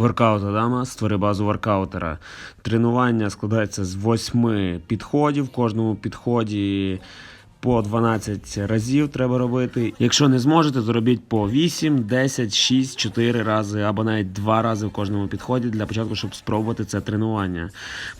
Воркаут Адама, створи базу воркаутера. Тренування складається з восьми підходів. В кожному підході по 12 разів треба робити. Якщо не зможете, то робіть по 8, 10, 6, 4 рази або навіть 2 рази в кожному підході для початку, щоб спробувати це тренування.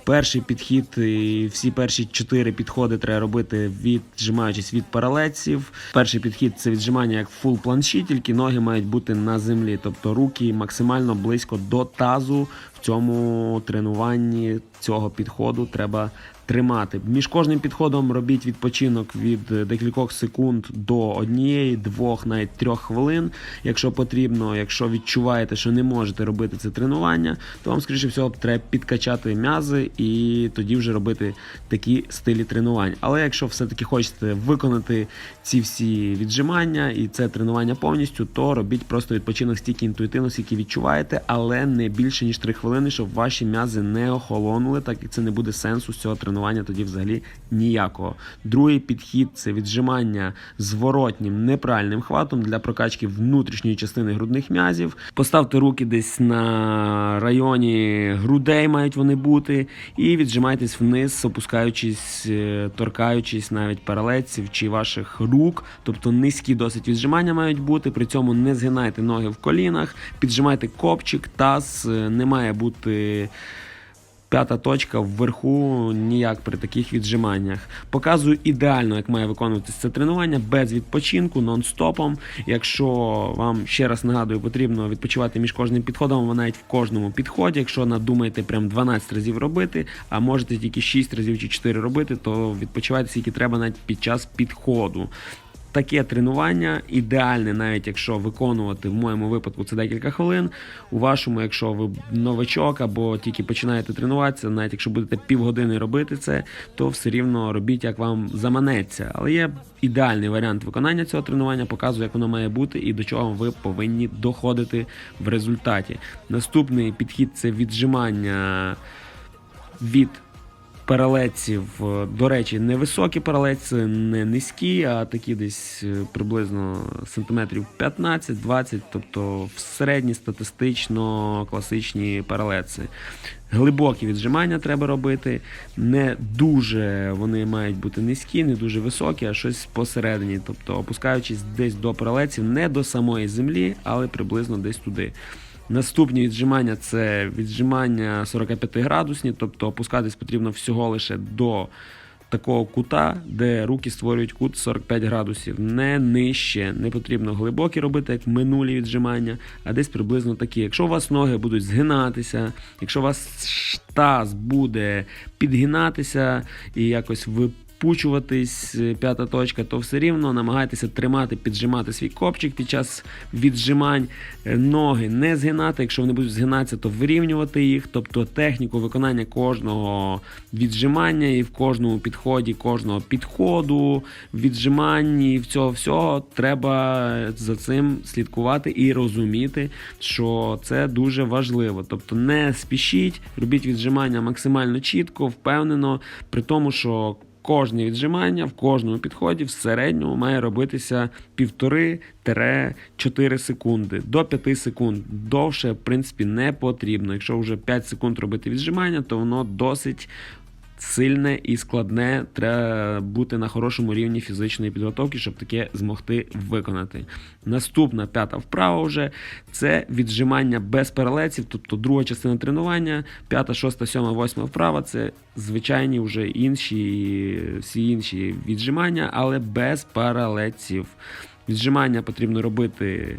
Перший підхід, і всі перші 4 підходи треба робити віджимаючись від паралеців. Перший підхід це віджимання як фул планші, тільки ноги мають бути на землі, тобто руки максимально близько до тазу. В цьому тренуванні цього підходу треба тримати. Між кожним підходом робіть відпочинок від декількох секунд до однієї, двох, навіть трьох хвилин. Якщо потрібно, якщо відчуваєте, що не можете робити це тренування, то вам, скоріше всього, треба підкачати м'язи і тоді вже робити такі стилі тренувань. Але якщо все-таки хочете виконати ці всі віджимання і це тренування повністю, то робіть просто відпочинок стільки інтуїтивно, скільки відчуваєте, але не більше ніж 3 хвилини, щоб ваші м'язи не охолонули, так як це не буде сенсу з цього тренування тоді взагалі ніякого. Другий підхід це віджимання зворотнім неправильним хватом для прокачки внутрішньої частини грудних м'язів. Поставте руки десь на районі грудей, мають вони бути, і віджимайтесь вниз, опускаючись, е, торкаючись навіть паралеців чи ваших рук, тобто низькі досить віджимання мають бути. При цьому не згинайте ноги в колінах, піджимайте копчик, таз, е, не має бути. П'ята точка вверху ніяк при таких віджиманнях. Показую ідеально, як має виконуватися це тренування без відпочинку, нон-стопом. Якщо вам ще раз нагадую, потрібно відпочивати між кожним підходом, ви навіть в кожному підході. Якщо надумаєте прям 12 разів робити, а можете тільки 6 разів чи 4 робити, то відпочивайте скільки треба навіть під час підходу. Таке тренування ідеальне, навіть якщо виконувати в моєму випадку це декілька хвилин. У вашому, якщо ви новачок або тільки починаєте тренуватися, навіть якщо будете півгодини робити це, то все рівно робіть, як вам заманеться. Але є ідеальний варіант виконання цього тренування, показує, як воно має бути і до чого ви повинні доходити в результаті. Наступний підхід це віджимання від паралеців, до речі, не високі паралеці, не низькі, а такі десь е, приблизно сантиметрів 15-20, тобто в середні статистично класичні паралеці. Глибокі віджимання треба робити. Не дуже вони мають бути низькі, не дуже високі, а щось посередині. Тобто опускаючись десь до паралеців, не до самої землі, але приблизно десь туди. Наступні віджимання це віджимання 45 градусні, тобто опускатись потрібно всього лише до такого кута, де руки створюють кут 45 градусів. Не нижче, не потрібно глибокі робити, як минулі віджимання, а десь приблизно такі. Якщо у вас ноги будуть згинатися, якщо у вас таз буде підгинатися і якось ви впучуватись, е, п'ята точка, то все рівно намагайтеся тримати, піджимати свій копчик під час віджимань, Е, ноги не згинати. Якщо вони будуть згинатися, то вирівнювати їх. Тобто техніку виконання кожного віджимання і в кожному підході, кожного підходу, віджиманні, в цього всього треба за цим слідкувати і розуміти, що це дуже важливо. Тобто не спішіть, робіть віджимання максимально чітко, впевнено, при тому, що Кожне віджимання в кожному підході в середньому має робитися 1,5-4 секунди до 5 секунд. Довше, в принципі, не потрібно. Якщо вже 5 секунд робити віджимання, то воно досить сильне і складне. Треба бути на хорошому рівні фізичної підготовки, щоб таке змогти виконати. Наступна п'ята вправа вже це віджимання без паралеців, тобто друга частина тренування, п'ята, шоста, сьома, восьма вправа це звичайні вже інші всі інші віджимання, але без паралеців. Віджимання потрібно робити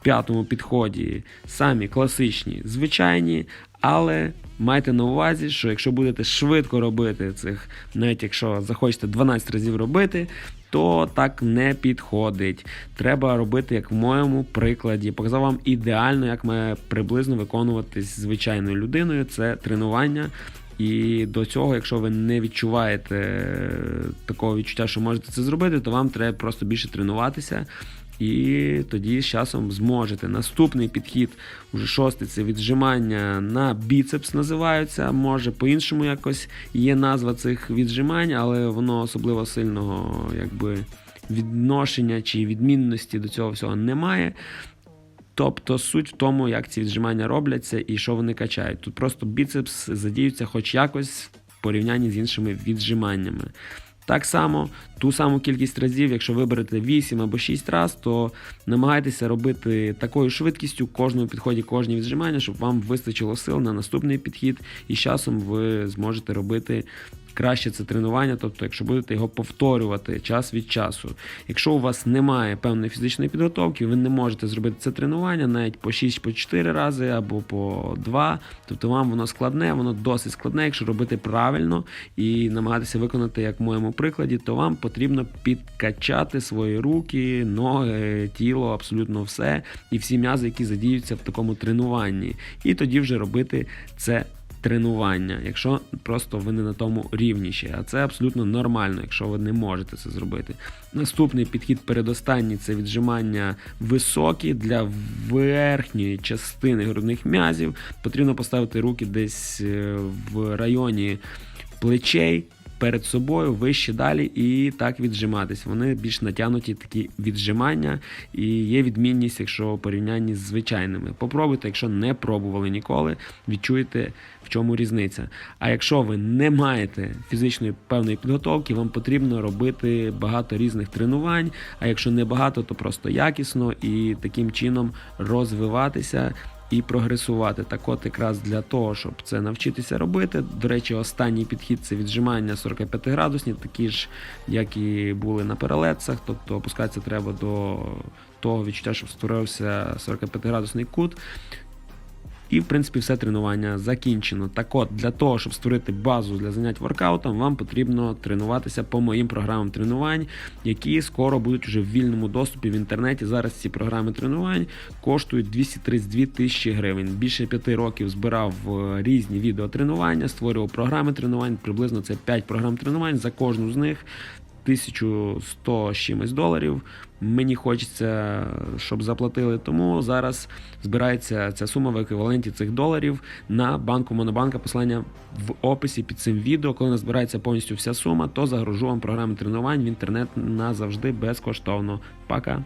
в п'ятому підході самі класичні, звичайні, але майте на увазі, що якщо будете швидко робити цих, навіть якщо захочете 12 разів робити, то так не підходить. Треба робити, як в моєму прикладі. Показав вам ідеально, як має приблизно виконуватись звичайною людиною. Це тренування. І до цього, якщо ви не відчуваєте такого відчуття, що можете це зробити, то вам треба просто більше тренуватися. І тоді з часом зможете. Наступний підхід, уже шостий, це віджимання на біцепс називаються. Може по-іншому якось є назва цих віджимань, але воно особливо сильного якби, відношення чи відмінності до цього всього немає. Тобто суть в тому, як ці віджимання робляться і що вони качають. Тут просто біцепс задіюється хоч якось в порівнянні з іншими віджиманнями. Так само, ту саму кількість разів, якщо виберете 8 або 6 разів, то намагайтеся робити такою швидкістю кожному підході, кожні віджимання, щоб вам вистачило сил на наступний підхід, і з часом ви зможете робити краще це тренування, тобто, якщо будете його повторювати час від часу. Якщо у вас немає певної фізичної підготовки, ви не можете зробити це тренування навіть по 6-4 рази або по 2, тобто вам воно складне, воно досить складне, якщо робити правильно і намагатися виконати, як в моєму прикладі, то вам потрібно підкачати свої руки, ноги, тіло, абсолютно все, і всі м'язи, які задіються в такому тренуванні. І тоді вже робити це тренування, якщо просто ви не на тому рівні ще. А це абсолютно нормально, якщо ви не можете це зробити. Наступний підхід передостанній це віджимання високі для верхньої частини грудних м'язів. Потрібно поставити руки десь е, в районі плечей. Перед собою вище далі і так віджиматись. Вони більш натягнуті такі віджимання, і є відмінність, якщо порівнянні з звичайними. Попробуйте, якщо не пробували ніколи, відчуєте, в чому різниця. А якщо ви не маєте фізичної певної підготовки, вам потрібно робити багато різних тренувань. А якщо не багато, то просто якісно і таким чином розвиватися і прогресувати. Так от якраз для того, щоб це навчитися робити. До речі, останній підхід це віджимання 45 градусні, такі ж, як і були на паралетцях, тобто опускатися треба до того відчуття, щоб створився 45 градусний кут. І, в принципі, все тренування закінчено. Так от, для того, щоб створити базу для занять воркаутом, вам потрібно тренуватися по моїм програмам тренувань, які скоро будуть вже в вільному доступі в інтернеті. Зараз ці програми тренувань коштують 232 тисячі гривень. Більше п'яти років збирав е, різні відеотренування, створював програми тренувань. Приблизно це 5 програм тренувань. За кожну з них 1100 з чимось доларів. Мені хочеться, щоб заплатили. Тому зараз збирається ця сума в еквіваленті цих доларів на банку Монобанка. Посилання в описі під цим відео. Коли назбирається повністю вся сума, то загружу вам програми тренувань в інтернет назавжди безкоштовно. Пока!